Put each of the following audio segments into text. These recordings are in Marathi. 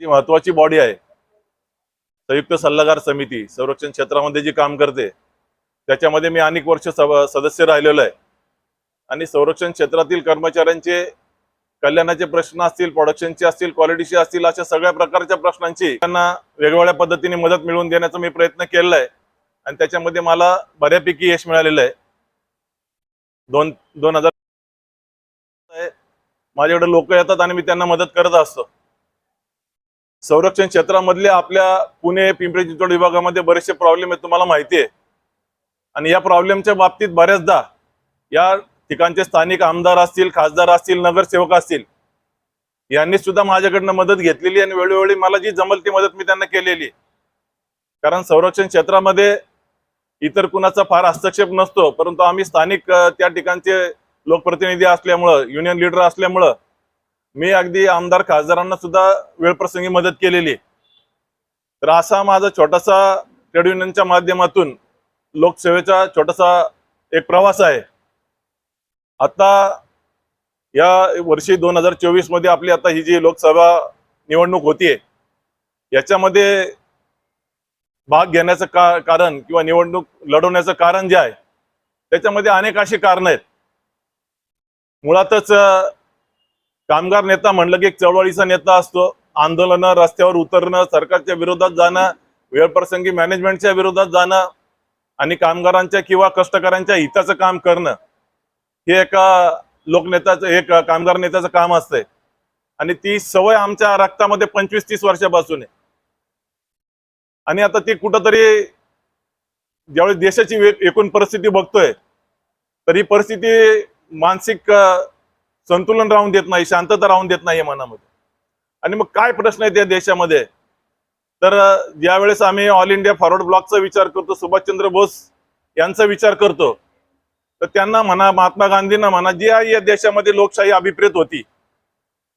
जी महत्वाची बॉडी आहे. संयुक्त सल्लागार समिती संरक्षण क्षेत्रामध्ये जी काम करते त्याच्यामध्ये मी अनेक वर्ष सदस्य राहिलेलो आहे. आणि संरक्षण क्षेत्रातील कर्मचाऱ्यांचे कल्याणाचे प्रश्न असतील प्रोडक्शनचे असतील क्वालिटीचे असतील अशा सगळ्या प्रकारच्या प्रश्नांची त्यांना वेगवेगळ्या पद्धतीने मदत मिळवून देण्याचा मी प्रयत्न केलेला आहे. आणि त्याच्यामध्ये मला बऱ्यापैकी यश मिळालेलं आहे. दोन दोन हजार माझ्याकडे लोक येतात आणि मी त्यांना मदत करत असतो. संरक्षण क्षेत्रामधले आपल्या पुणे पिंपरी चिंचवड विभागामध्ये बरेचसे प्रॉब्लेम आहेत तुम्हाला माहिती आहे. आणि या प्रॉब्लेमच्या बाबतीत बऱ्याचदा या ठिकाणचे स्थानिक आमदार असतील खासदार असतील नगरसेवक असतील यांनी सुद्धा माझ्याकडनं मदत घेतलेली आणि वेळोवेळी मला जी जमल ती मदत मी त्यांना केलेली कारण संरक्षण क्षेत्रामध्ये इतर कुणाचा फार हस्तक्षेप नसतो परंतु आम्ही स्थानिक त्या ठिकाणचे लोकप्रतिनिधी असल्यामुळं युनियन लीडर असल्यामुळं मी अगदी आमदार खासदारांना सुद्धा वेळप्रसंगी मदत केलेली आहे. तर असा माझा छोटासा ट्रेड युनियनच्या माध्यमातून लोकसेवेचा छोटासा एक प्रवास आहे आता या वर्षी दोन हजार चोवीसमध्ये आपली आता ही जी लोकसभा निवडणूक होतीये याच्यामध्ये भाग घेण्याचं का कारण किंवा निवडणूक लढवण्याचं कारण जे आहे त्याच्यामध्ये अनेक अशी कारणं आहेत मुळातच कामगार नेता म्हणलं की एक चळवळीचा नेता असतो. आंदोलनं रस्त्यावर उतरणं सरकारच्या विरोधात जाणं वेळप्रसंगी मॅनेजमेंटच्या विरोधात जाणं आणि कामगारांच्या किंवा कष्टकऱ्यांच्या हिताचं काम करणं. हे एका लोकनेत्याचं एक कामगार नेत्याचं काम असतंय. आणि ती सवय आमच्या रक्तामध्ये पंचवीस तीस वर्षापासून आहे. आणि आता ती कुठंतरी ज्यावेळी देशाची एकूण परिस्थिती बघतोय तर ही परिस्थिती मानसिक संतुलन राहून देत नाही शांतता राहून देत नाही मनामध्ये. आणि मग काय प्रश्न आहेत या देशामध्ये? तर ज्यावेळेस आम्ही ऑल इंडिया फॉरवर्ड ब्लॉकचा विचार करतो सुभाषचंद्र बोस यांचा विचार करतो तर त्यांना म्हणा महात्मा गांधींना म्हणा जी या देशामध्ये लोकशाही अभिप्रेत होती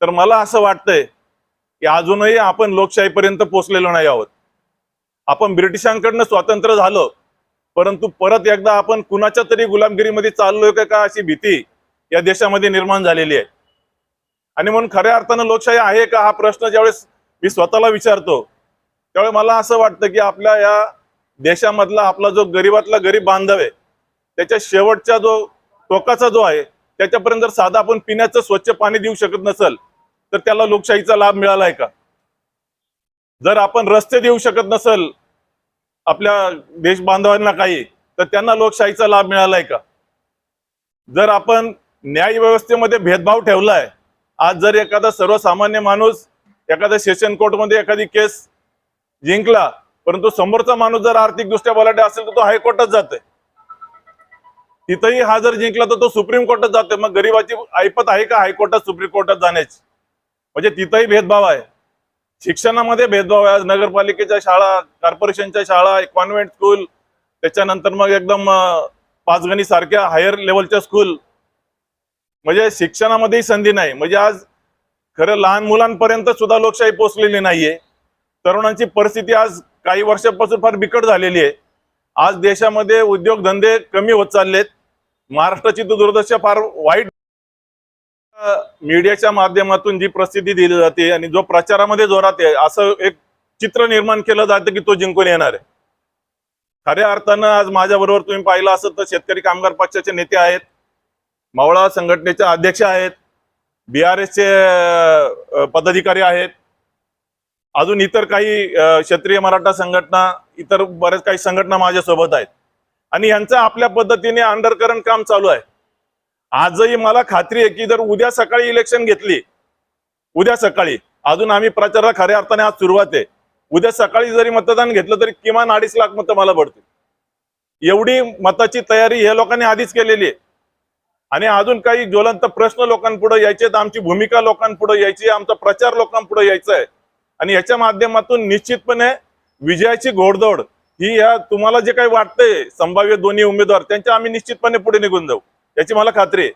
तर मला असं वाटतंय की अजूनही आपण लोकशाहीपर्यंत पोहोचलेलो नाही आहोत. आपण ब्रिटिशांकडनं स्वातंत्र्य झालो परंतु परत एकदा आपण कुणाच्या तरी गुलामगिरीमध्ये चाललोय का अशी भीती? या देशामध्ये निर्माण झालेली आहे. आणि म्हणून खऱ्या अर्थानं लोकशाही आहे का हा प्रश्न ज्यावेळेस मी स्वतःला विचारतो त्यावेळेस मला असं वाटतं की आपल्या या देशामधला आपला जो गरीबातला गरीब बांधव आहे त्याच्या शेवटच्या जो टोकाचा जो आहे त्याच्यापर्यंत जर साधा आपण पिण्याचं स्वच्छ पाणी देऊ शकत नसेल तर त्याला लोकशाहीचा लाभ मिळालाय का? जर आपण रस्ते देऊ शकत नसेल आपल्या देश बांधवांना काही तर त्यांना लोकशाहीचा लाभ मिळालाय का? जर आपण न्याय व्यवस्थेमध्ये भेदभाव ठेवलाय. आज जर एखादा सर्वसामान्य माणूस एखाद्या सेशन कोर्टमध्ये एखादी केस जिंकला परंतु समोरचा माणूस जर आर्थिकदृष्ट्या बलाढ्य असेल तर तो हायकोर्टात जातोय. तिथंही हा जर जिंकला तर तो सुप्रीम कोर्टात जातोय. मग गरीबाची ऐपत आहे का हायकोर्टात सुप्रीम कोर्टात जाण्याची? म्हणजे तिथंही भेदभाव आहे. शिक्षणामध्ये भेदभाव आहे. आज नगरपालिकेच्या शाळा कॉर्पोरेशनच्या शाळा कॉन्व्हेंट स्कूल त्याच्यानंतर मग एकदम पाचगणी सारख्या हायर लेवलच्या स्कूल म्हणजे शिक्षणामध्येही संधी नाही. म्हणजे आज खरं लहान मुलांपर्यंत सुद्धा लोकशाही पोचलेली नाहीये. तरुणांची परिस्थिती आज काही वर्षापासून फार बिकट झालेली आहे. आज देशामध्ये उद्योगधंदे कमी होत चाललेत. महाराष्ट्राची तर दुर्दशा फार वाईट. मीडियाच्या माध्यमातून जी प्रसिद्धी दिली जाते आणि जो प्रचारामध्ये जोरात आहे असं एक चित्र निर्माण केलं जातं की तो जिंकून येणार आहे. खऱ्या अर्थानं आज माझ्या बरोबर तुम्ही पाहिलं असं तर शेतकरी कामगार पक्षाचे नेते आहेत. मावळा संघटनेचे अध्यक्ष आहेत बी आर एसचे पदाधिकारी आहेत अजून इतर काही क्षत्रिय मराठा संघटना इतर बऱ्याच काही संघटना माझ्यासोबत आहेत. आणि यांचं आपल्या पद्धतीने अंडरकरण काम चालू आहे. आजही मला खात्री आहे की जर उद्या सकाळी इलेक्शन घेतली उद्या सकाळी अजून आम्ही प्रचाराला खऱ्या अर्थाने आज सुरुवात आहे. उद्या सकाळी जरी मतदान घेतलं तरी किमान अडीच लाख मतं मला पडतील. एवढी मताची तयारी हे लोकांनी आधीच केलेली आहे. आणि अजून काही ज्वलंत प्रश्न लोकांपुढे यायचे आहेत. आमची भूमिका लोकांपुढे यायची आमचा प्रचार लोकांपुढे यायचा आहे. आणि याच्या माध्यमातून निश्चितपणे विजयाची घोडदौड ही या तुम्हाला जे काही वाटतंय संभाव्य दोन्ही उमेदवार त्यांच्या आम्ही निश्चितपणे पुढे निघून जाऊ. याची मला खात्री आहे.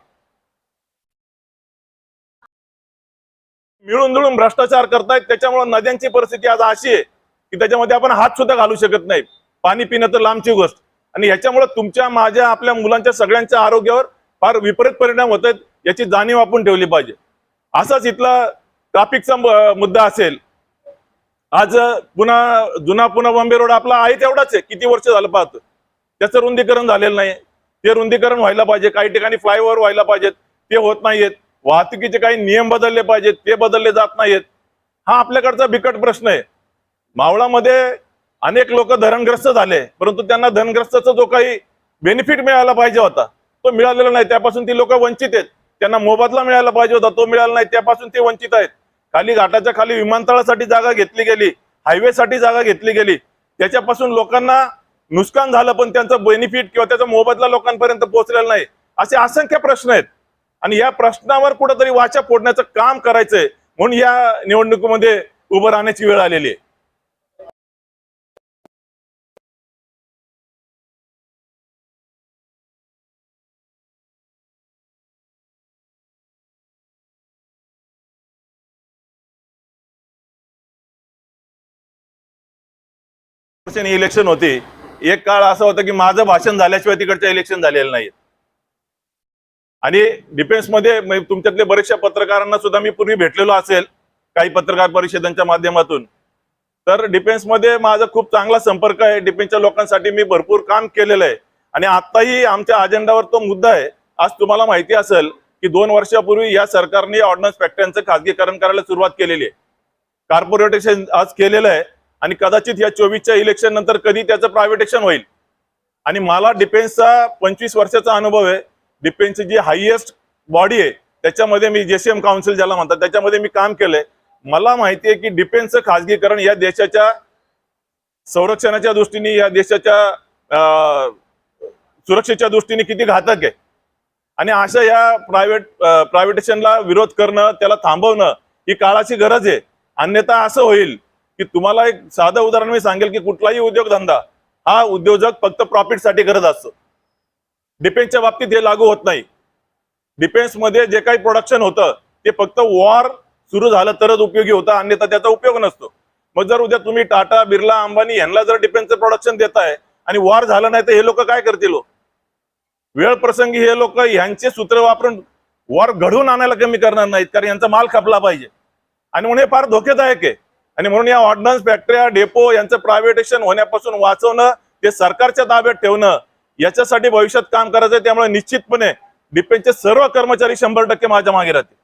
मिळून जुळून भ्रष्टाचार करतायत. त्याच्यामुळे नद्यांची परिस्थिती आज अशी आहे की त्याच्यामध्ये आपण हात सुद्धा घालू शकत नाही. पाणी पिणं तर लांबची गोष्ट. आणि ह्याच्यामुळे तुमच्या माझ्या आपल्या मुलांच्या सगळ्यांच्या आरोग्यावर फार विपरीत परिणाम होत आहेत याची जाणीव आपण ठेवली पाहिजे. असाच इथला ट्राफिकचा मुद्दा असेल. आज पुन्हा जुना पुन्हा बॉम्बे रोड आपला आहे तेवढाच आहे किती वर्ष झालं पाहतो. त्याचं रुंदीकरण झालेलं नाही. ते रुंदीकरण व्हायला पाहिजे काही ठिकाणी फ्लायओव्हर व्हायला पाहिजेत ते होत नाहीयेत. वाहतुकीचे काही नियम बदलले पाहिजेत ते बदलले जात नाहीयेत. हा आपल्याकडचा बिकट प्रश्न आहे. मावळामध्ये अनेक लोक धरणग्रस्त झाले परंतु त्यांना धनग्रस्ताचा जो काही बेनिफिट मिळाला पाहिजे होता तो मिळालेला नाही त्यापासून ती लोक वंचित आहेत. त्यांना मोबदला मिळायला पाहिजे होता तो मिळाला नाही त्यापासून ते वंचित आहेत. खाली घाटाच्या खाली विमानतळासाठी जागा घेतली गेली हायवेसाठी जागा घेतली गेली. त्याच्यापासून लोकांना नुकसान झालं पण त्यांचं बेनिफिट किंवा त्याचा मोबदला लोकांपर्यंत पोहोचलेला नाही. असे असंख्य प्रश्न आहेत. आणि या प्रश्नावर कुठंतरी वाचा फोडण्याचं काम करायचंय. म्हणून या निवडणुकीमध्ये उभं राहण्याची वेळ आलेली आहे. इलेक्शन होते. एक काळ असं होतं की माझं भाषण झाल्याशिवाय तिकडचं इलेक्शन झालेलं नाही. आणि डिफेन्समध्ये तुमच्यातले बरेचशा पत्रकारांना सुद्धा मी पूर्वी भेटलेलो असेल काही पत्रकार परिषदांच्या माध्यमातून. तर डिफेन्समध्ये माझा खूप चांगला संपर्क आहे. डिफेन्सच्या लोकांसाठी मी भरपूर काम केलेलं आहे. आणि आताही आमच्या अजेंडावर तो मुद्दा आहे. आज तुम्हाला माहिती असेल की दोन वर्षापूर्वी या सरकारने ऑर्डनन्स फॅक्टरीचं खासगीकरण करायला सुरुवात केलेली आहे. कॉर्पोरेटेशन आज केलेलं आहे. आणि कदाचित या चोवीसच्या इलेक्शन नंतर कधी त्याचं प्रायव्हेटेशन होईल. आणि मला डिफेन्सचा पंचवीस वर्षाचा अनुभव आहे. डिफेन्सची जी हायएस्ट बॉडी आहे त्याच्यामध्ये मी जेसीएम काउन्सिल ज्याला म्हणतात त्याच्यामध्ये मी काम केलंय. मला माहिती आहे की डिफेन्सचं खासगीकरण या देशाच्या संरक्षणाच्या दृष्टीने या देशाच्या अं, सुरक्षेच्या दृष्टीने किती घातक आहे. आणि अशा या प्रायव्हेट प्रायव्हेटेशनला विरोध करणं त्याला थांबवणं ही काळाची गरज आहे. अन्यथा असं होईल की तुम्हाला एक साधं उदाहरण मी सांगेल की कुठलाही उद्योगधंदा हा उद्योजक फक्त प्रॉफिटसाठी करत असतो. डिफेन्सच्या बाबतीत हे लागू होत नाही. डिफेन्समध्ये जे काही प्रोडक्शन होतं ते फक्त वॉर सुरू झालं तरच उपयोगी होतं अन्यथा त्याचा उपयोग नसतो. मग जर उद्या तुम्ही टाटा बिर्ला अंबानी यांना जर डिफेन्सचं प्रोडक्शन देताय आणि वॉर झालं नाही तर हे लोक काय करतील हो? वेळ प्रसंगी हे लोक यांचे सूत्र वापरून वॉर घडवून आणायला कमी करणार नाहीत कारण यांचा माल खपला पाहिजे. आणि म्हणून हे फार धोकेदायक आहे. आणि म्हणून या ऑर्डनन्स फॅक्टऱ्या डेपो यांचं प्रायव्हेटेशन होण्यापासून वाचवणं ते सरकारच्या ताब्यात ठेवणं याच्यासाठी भविष्यात काम करायचं आहे त्यामुळे निश्चितपणे डिफेन्सचे सर्व कर्मचारी शंभर टक्के माझ्या मागे राहतील.